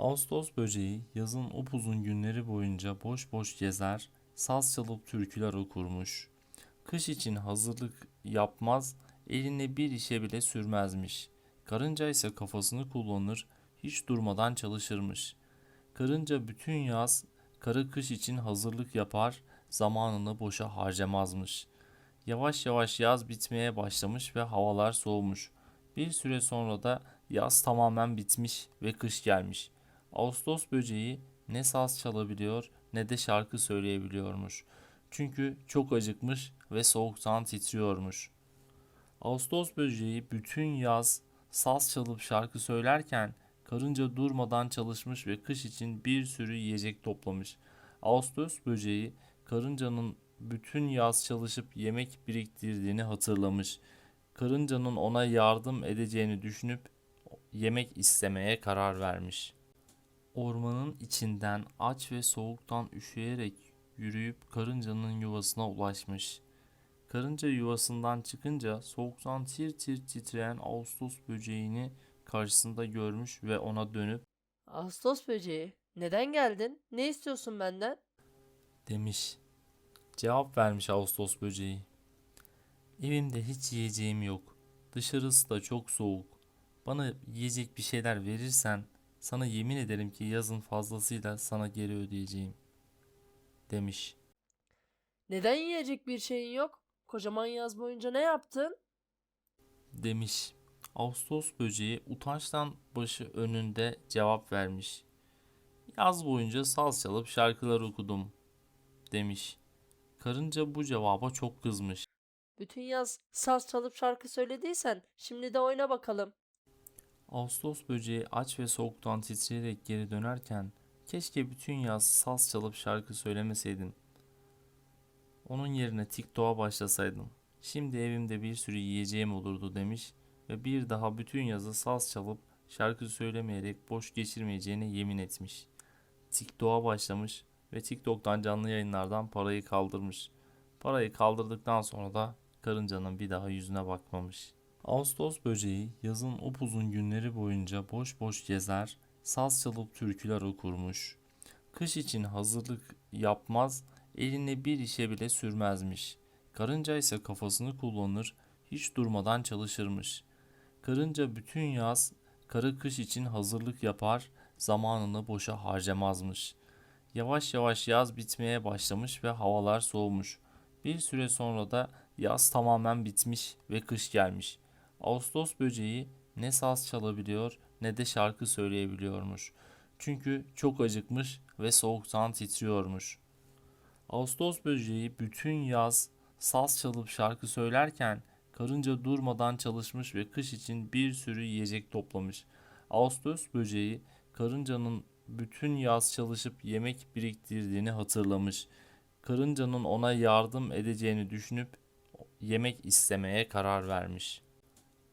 Ağustos böceği yazın upuzun günleri boyunca boş boş gezer, saz çalıp türküler okurmuş. Kış için hazırlık yapmaz, eline bir işe bile sürmezmiş. Karınca ise kafasını kullanır, hiç durmadan çalışırmış. Karınca bütün yaz, kara kış için hazırlık yapar, zamanını boşa harcamazmış. Yavaş yavaş yaz bitmeye başlamış ve havalar soğumuş. Bir süre sonra da yaz tamamen bitmiş ve kış gelmiş. Ağustos böceği ne saz çalabiliyor ne de şarkı söyleyebiliyormuş. Çünkü çok acıkmış ve soğuktan titriyormuş. Ağustos böceği bütün yaz saz çalıp şarkı söylerken karınca durmadan çalışmış ve kış için bir sürü yiyecek toplamış. Ağustos böceği karıncanın bütün yaz çalışıp yemek biriktirdiğini hatırlamış. Karıncanın ona yardım edeceğini düşünüp yemek istemeye karar vermiş. Ormanın içinden aç ve soğuktan üşüyerek yürüyüp karıncanın yuvasına ulaşmış. Karınca yuvasından çıkınca soğuktan tir tir titreyen Ağustos böceğini karşısında görmüş ve ona dönüp Ağustos böceği, neden geldin? Ne istiyorsun benden? demiş. Cevap vermiş Ağustos böceği. Evimde hiç yiyeceğim yok. Dışarısı da çok soğuk. Bana yiyecek bir şeyler verirsen sana yemin ederim ki yazın fazlasıyla sana geri ödeyeceğim. Demiş. Neden yiyecek bir şeyin yok? Kocaman yaz boyunca ne yaptın? Demiş. Ağustos böceği utançtan başı önünde cevap vermiş. Yaz boyunca saz çalıp şarkılar okudum. Demiş. Karınca bu cevaba çok kızmış. Bütün yaz saz çalıp şarkı söylediysen şimdi de oyna bakalım. Ağustos böceği aç ve soğuktan titreyerek geri dönerken keşke bütün yaz saz çalıp şarkı söylemeseydim. Onun yerine TikTok'a başlasaydım. Şimdi evimde bir sürü yiyeceğim olurdu demiş ve bir daha bütün yazı saz çalıp şarkı söylemeyerek boş geçirmeyeceğine yemin etmiş. TikTok'a başlamış ve TikTok'tan canlı yayınlardan parayı kaldırmış. Parayı kaldırdıktan sonra da karıncanın bir daha yüzüne bakmamış. Ağustos böceği yazın upuzun günleri boyunca boş boş gezer, saz çalıp türküler okurmuş. Kış için hazırlık yapmaz, eline bir işe bile sürmezmiş. Karınca ise kafasını kullanır, hiç durmadan çalışırmış. Karınca bütün yaz, kara kış için hazırlık yapar, zamanını boşa harcamazmış. Yavaş yavaş yaz bitmeye başlamış ve havalar soğumuş. Bir süre sonra da yaz tamamen bitmiş ve kış gelmiş. Ağustos böceği ne saz çalabiliyor ne de şarkı söyleyebiliyormuş. Çünkü çok acıkmış ve soğuktan titriyormuş. Ağustos böceği bütün yaz saz çalıp şarkı söylerken karınca durmadan çalışmış ve kış için bir sürü yiyecek toplamış. Ağustos böceği karıncanın bütün yaz çalışıp yemek biriktirdiğini hatırlamış. Karıncanın ona yardım edeceğini düşünüp yemek istemeye karar vermiş.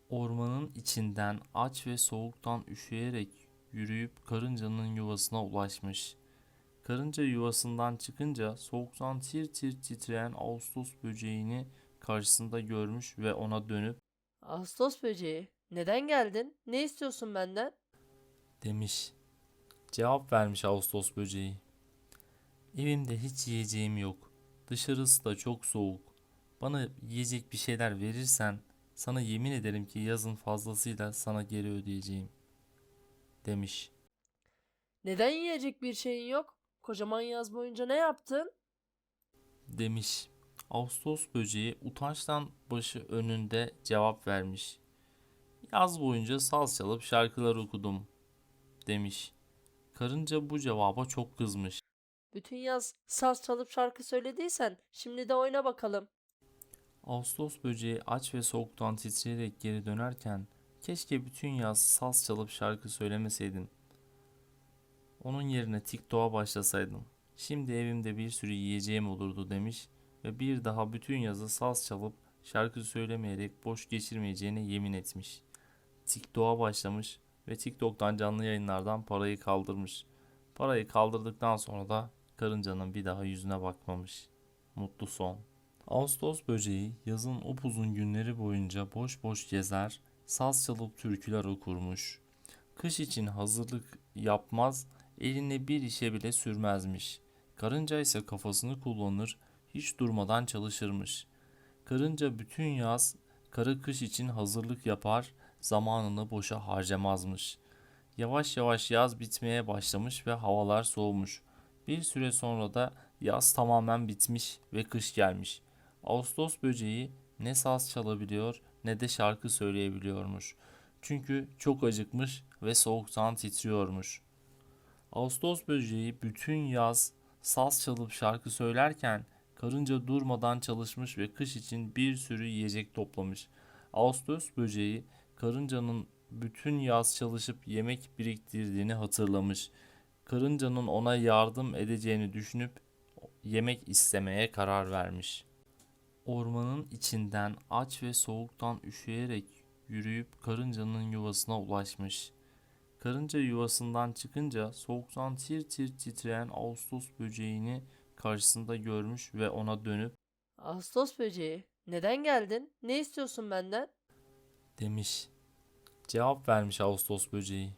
Ormanın içinden aç ve soğuktan üşüyerek yürüyüp karıncanın yuvasına ulaşmış. Karınca yuvasından çıkınca soğuktan tir tir titreyen Ağustos böceğini karşısında görmüş ve ona dönüp Ağustos böceği, neden geldin? Ne istiyorsun benden? demiş. Cevap vermiş Ağustos böceği. Evimde hiç yiyeceğim yok. Dışarısı da çok soğuk. Bana yiyecek bir şeyler verirsen sana yemin ederim ki yazın fazlasıyla sana geri ödeyeceğim. Demiş. Neden yiyecek bir şeyin yok? Kocaman yaz boyunca ne yaptın? Demiş. Ağustos böceği utançtan başı önünde cevap vermiş. Yaz boyunca saz çalıp şarkılar okudum. Demiş. Karınca bu cevaba çok kızmış. Bütün yaz saz çalıp şarkı söylediysen şimdi de oyna bakalım. Ağustos böceği aç ve soğuktan titreyerek geri dönerken keşke bütün yaz saz çalıp şarkı söylemeseydim. Onun yerine TikTok'a başlasaydım. Şimdi evimde bir sürü yiyeceğim olurdu demiş ve bir daha bütün yazı saz çalıp şarkı söylemeyerek boş geçirmeyeceğine yemin etmiş. TikTok'a başlamış ve TikTok'tan canlı yayınlardan parayı kaldırmış. Parayı kaldırdıktan sonra da karıncanın bir daha yüzüne bakmamış. Mutlu son. Ağustos böceği yazın upuzun günleri boyunca boş boş gezer, saz çalıp türküler okurmuş. Kış için hazırlık yapmaz, eline bir işe bile sürmezmiş. Karınca ise kafasını kullanır, hiç durmadan çalışırmış. Karınca bütün yaz, kara kış için hazırlık yapar, zamanını boşa harcamazmış. Yavaş yavaş yaz bitmeye başlamış ve havalar soğumuş. Bir süre sonra da yaz tamamen bitmiş ve kış gelmiş. Ağustos böceği ne saz çalabiliyor ne de şarkı söyleyebiliyormuş. Çünkü çok acıkmış ve soğuktan titriyormuş. Ağustos böceği bütün yaz saz çalıp şarkı söylerken karınca durmadan çalışmış ve kış için bir sürü yiyecek toplamış. Ağustos böceği karıncanın bütün yaz çalışıp yemek biriktirdiğini hatırlamış. Karıncanın ona yardım edeceğini düşünüp yemek istemeye karar vermiş. Ormanın içinden aç ve soğuktan üşüyerek yürüyüp karıncanın yuvasına ulaşmış. Karınca yuvasından çıkınca soğuktan tir tir titreyen Ağustos böceğini karşısında görmüş ve ona dönüp Ağustos böceği, neden geldin? Ne istiyorsun benden? demiş. Cevap vermiş Ağustos böceği.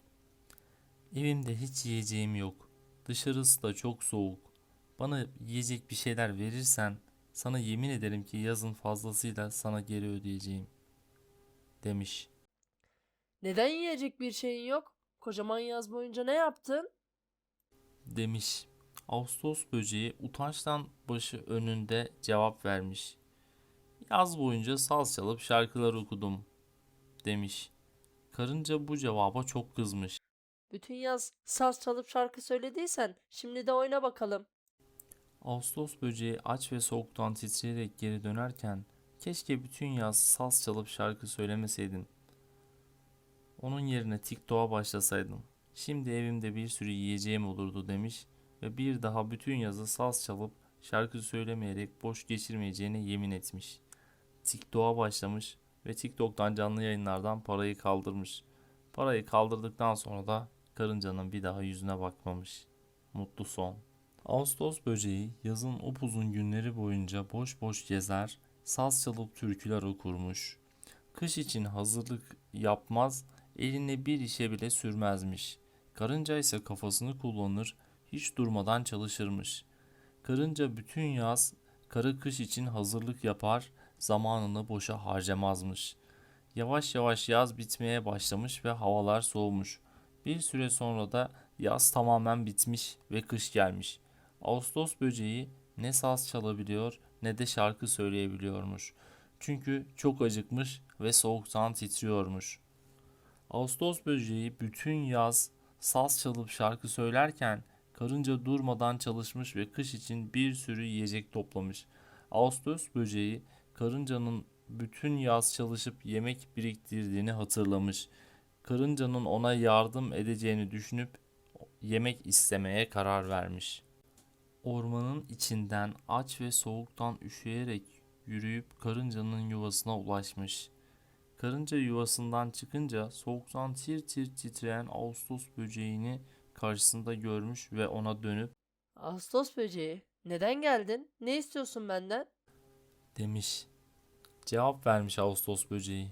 Evimde hiç yiyeceğim yok. Dışarısı da çok soğuk. Bana yiyecek bir şeyler verirsen sana yemin ederim ki yazın fazlasıyla sana geri ödeyeceğim. Demiş. Neden yiyecek bir şeyin yok? Kocaman yaz boyunca ne yaptın? Demiş. Ağustos böceği utançtan başı önünde cevap vermiş. Yaz boyunca saz çalıp şarkılar okudum. Demiş. Karınca bu cevaba çok kızmış. Bütün yaz saz çalıp şarkı söylediysen şimdi de oyna bakalım. Ağustos böceği aç ve soğuktan titreyerek geri dönerken keşke bütün yaz saz çalıp şarkı söylemeseydim. Onun yerine TikTok'a başlasaydım. Şimdi evimde bir sürü yiyeceğim olurdu demiş ve bir daha bütün yazı saz çalıp şarkı söylemeyerek boş geçirmeyeceğine yemin etmiş. TikTok'a başlamış ve TikTok'tan canlı yayınlardan parayı kaldırmış. Parayı kaldırdıktan sonra da karıncanın bir daha yüzüne bakmamış. Mutlu son. Ağustos böceği yazın upuzun günleri boyunca boş boş gezer, saz çalıp türküler okurmuş. Kış için hazırlık yapmaz, eline bir işe bile sürmezmiş. Karınca ise kafasını kullanır, hiç durmadan çalışırmış. Karınca bütün yaz, kara kış için hazırlık yapar, zamanını boşa harcamazmış. Yavaş yavaş yaz bitmeye başlamış ve havalar soğumuş. Bir süre sonra da yaz tamamen bitmiş ve kış gelmiş. Ağustos böceği ne saz çalabiliyor ne de şarkı söyleyebiliyormuş. Çünkü çok acıkmış ve soğuktan titriyormuş. Ağustos böceği bütün yaz saz çalıp şarkı söylerken karınca durmadan çalışmış ve kış için bir sürü yiyecek toplamış. Ağustos böceği karıncanın bütün yaz çalışıp yemek biriktirdiğini hatırlamış. Karıncanın ona yardım edeceğini düşünüp yemek istemeye karar vermiş. Ormanın içinden aç ve soğuktan üşüyerek yürüyüp karıncanın yuvasına ulaşmış. Karınca yuvasından çıkınca soğuktan tir tir titreyen Ağustos böceğini karşısında görmüş ve ona dönüp Ağustos böceği, neden geldin? Ne istiyorsun benden? demiş. Cevap vermiş Ağustos böceği.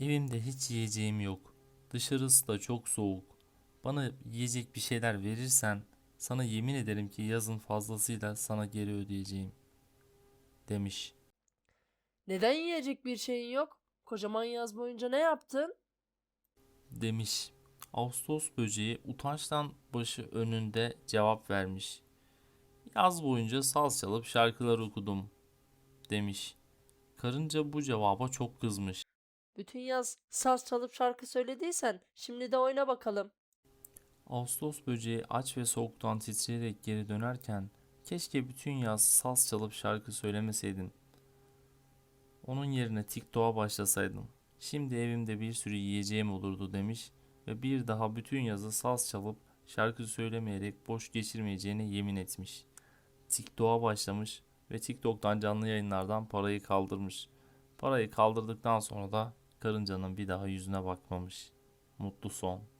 Evimde hiç yiyeceğim yok. Dışarısı da çok soğuk. Bana yiyecek bir şeyler verirsen sana yemin ederim ki yazın fazlasıyla sana geri ödeyeceğim. Demiş. Neden yiyecek bir şeyin yok? Kocaman yaz boyunca ne yaptın? Demiş. Ağustos böceği utançtan başı önünde cevap vermiş. Yaz boyunca saz çalıp şarkılar okudum. Demiş. Karınca bu cevaba çok kızmış. Bütün yaz saz çalıp şarkı söylediysen şimdi de oyna bakalım. Ağustos böceği aç ve soğuktan titreyerek geri dönerken keşke bütün yaz saz çalıp şarkı söylemeseydim. Onun yerine TikTok'a başlasaydım. Şimdi evimde bir sürü yiyeceğim olurdu demiş ve bir daha bütün yazı saz çalıp şarkı söylemeyerek boş geçirmeyeceğine yemin etmiş. TikTok'a başlamış ve TikTok'tan canlı yayınlardan parayı kaldırmış. Parayı kaldırdıktan sonra da karıncanın bir daha yüzüne bakmamış. Mutlu son.